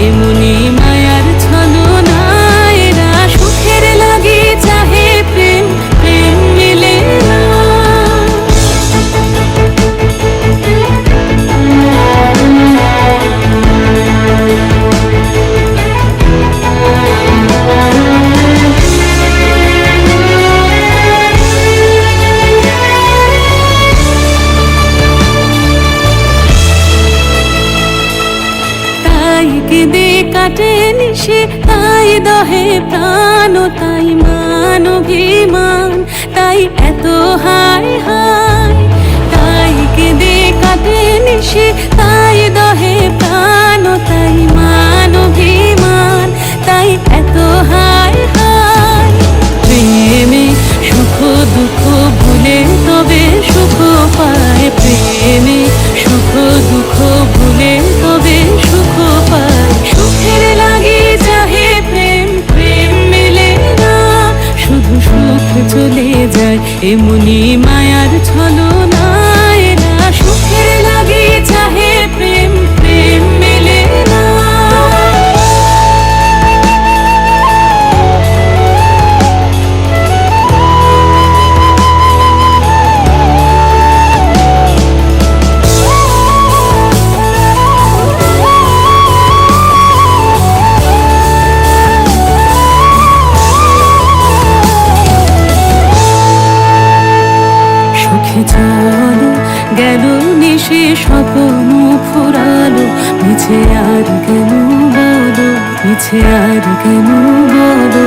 এমনি মায়ার ছলনায় সুখের লাগে চাহে প্রেম প্রেম মিলে que কাটে নিশে তাই দহে প্রাণ তাই মান তাই এত হা এমনি মুখে চলো গেল নিশে স্বপ্ন ফুরালো। মিছে আর কেন বলো? মিছে আর কেন বলো?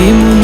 এমন